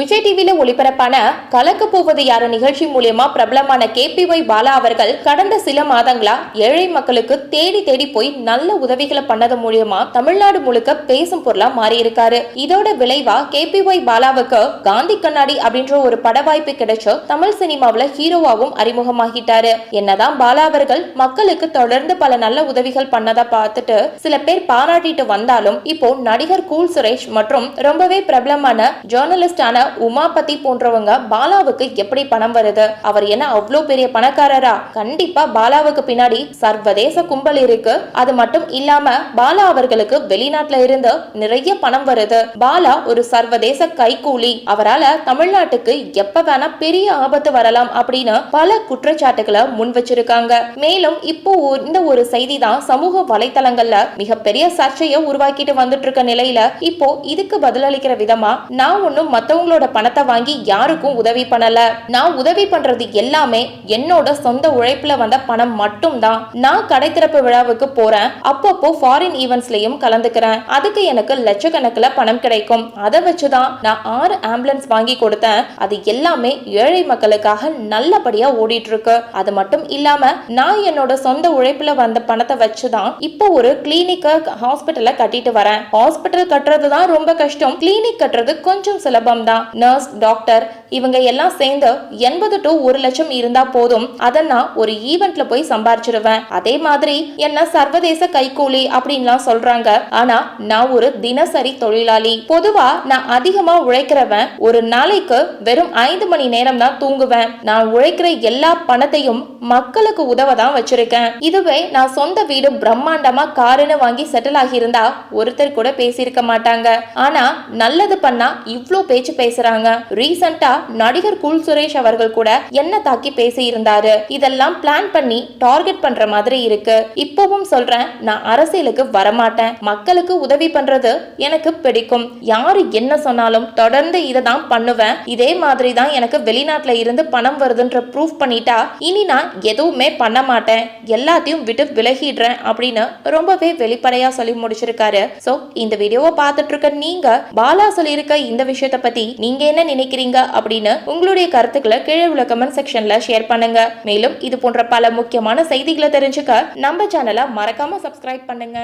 விஜய் டிவியில ஒளிபரப்பான கலக்க போவது யாரு நிகழ்ச்சி மூலியமா பிரபலமான கேபிஒய் பாலா அவர்கள் கடந்த சில மாதங்களா ஏழை மக்களுக்கு தேடி தேடி போய் நல்ல உதவிகளை பண்ணது மூலியமா தமிழ்நாடு முழுக்க பேசும் பொருளா மாறி இருக்காரு இதோட விளைவா கேபிஒய் பாலாவுக்கு காந்தி கண்ணாடி அப்படின்ற ஒரு பட வாய்ப்பு கிடைச்சு தமிழ் சினிமாவுல ஹீரோவாவும் அறிமுகமாகிட்டாரு. என்னதான் பாலா அவர்கள் மக்களுக்கு தொடர்ந்து பல நல்ல உதவிகள் பண்ணதா பார்த்துட்டு சில பேர் பாராட்டிட்டு வந்தாலும் இப்போ நடிகர் கூல் சுரேஷ் மற்றும் ரொம்பவே பிரபலமான ஜேர்னலிஸ்டான உமாபதி போன்றவங்க பாலாவுக்கு எப்படி பணம் வருது? அவர் என்ன அவ்வளோ பெரிய பணக்காரரா? கண்டிப்பா பாலாவுக்கு பின்னாடி சர்வதேச கும்பல் இருக்கு. அது மட்டும் இல்லாம பாலா அவர்களுக்கு வெளிநாட்டுல இருந்து நிறைய பணம் வருது. பாலா ஒரு சர்வதேச கைக்கூலி அவரால தமிழ்நாட்டுக்கு எப்ப வேணா பெரிய ஆபத்து வரலாம் அப்படின்னு பல குற்றச்சாட்டுகளை முன் வச்சிருக்காங்க. மேலும் இப்போ இந்த ஒரு செய்தி தான் சமூக வலைதளங்கள்ல மிகப்பெரிய சர்ச்சையை உருவாக்கிட்டு வந்துட்டு இருக்க நிலையில இப்போ இதுக்கு பதிலளிக்கிற விதமா நான் ஒன்னும் மத்தவங்களோட பணத்தை வாங்கி யாருக்கும் உதவி பண்ணல. நான் உதவி பண்றது எல்லாமே என்னோட சொந்த உழைப்புல வந்த பணம் மட்டும்தான். நான் கடை திறப்பு விழாவுக்கு போறேன். அப்பப்போ ஃபாரின் ஈவெண்ட்ஸ்லயும் கலந்துக்கிறேன். அதுக்கு எனக்கு லட்சக்கணக்கில் பணம் கிடைக்கும். அதை வச்சுதான் நான் ஆறு ஆம்புலன்ஸ் வாங்கி கொடுத்தேன். அது எல்லாமே ஏழை மக்களுக்காக நல்லபடியா ஓடிட்டு இருக்கு அது மட்டும் இல்லாம நான் என்னோட சொந்த உழைப்புல வந்த பணத்தை வச்சுதான் இப்போ ஒரு கிளினிக்க ஹாஸ்பிட்டல்ல கட்டிட்டு வரேன். ஹாஸ்பிட்டல் கட்டுறது தான் ரொம்ப கஷ்டம். கிளினிக் கட்டுறது கொஞ்சம் சுலபம் தான் nurse, doctor, இவங்க எல்லாம் சேர்ந்து எண்பது டு ஒரு லட்சம் இருந்தா போதும். அதை நான் ஒரு ஈவெண்ட்ல போய் சம்பாரிச்சிருவேன். அதே மாதிரி என்ன சர்வதேச கைக்கூலி அப்படின்லாம் சொல்றாங்க. ஆனா நான் ஒரு தினசரி தொழிலாளி. பொதுவா நான் அதிகமா உழைக்கிறவன் ஒரு நாளைக்கு வெறும் ஐந்து மணி நேரம் தான் தூங்குவேன். நான் உழைக்கிற எல்லா பணத்தையும் மக்களுக்கு உதவ தான் வச்சிருக்கேன். இதுவே நான் சொந்த வீடு பிரம்மாண்டமா காருன்னு வாங்கி செட்டில் ஆகியிருந்தா ஒருத்தர் கூட பேசியிருக்க மாட்டாங்க. ஆனா நல்லது பண்ணா இவ்ளோ பேச்சு பேசுறாங்க. ரீசெண்டா நடிகர் குல் சுரேஷ் அவர்கள் கூட என்ன தாக்கி பேசி இருந்தாரு இதெல்லாம் பிளான் பண்ணி டார்கெட் பண்ற மாதிரி இருக்கு. இப்பவும் சொல்றேன் நான் அரசியலுக்கு வரமாட்டேன். மக்களுக்கு உதவி பண்றது எனக்கு பிடிக்கும். யாரு என்ன சொன்னாலும் தொடர்ந்து இதை தான் பண்ணுவேன். இதே மாதிரி தான் எனக்கு வெளிநாட்டுல இருந்து பணம் வருதுன்ற ப்ரூஃப் பண்ணிட்டா இனி நான் எதுவுமே பண்ண மாட்டேன். எல்லாத்தையும் விட்டு விலகிடுறேன் அப்படின்னு ரொம்பவே வெளிப்படையா சொல்லி முடிச்சிருக்காரு. சோ இந்த வீடியோவை பார்த்துட்டு இருக்க நீங்க பாலா சொல்லியிருக்க இந்த விஷயத்த பத்தி நீங்க என்ன நினைக்கிறீங்க? அப்படின்னு உங்களுடைய கருத்துக்களை கீழே உள்ள கமெண்ட் செக்ஷன்ல ஷேர் பண்ணுங்க. மேலும் இது போன்ற பல முக்கியமான செய்திகளை தெரிஞ்சுக்க நம்ம சேனலை மறக்காம சப்ஸ்கிரைப் பண்ணுங்க.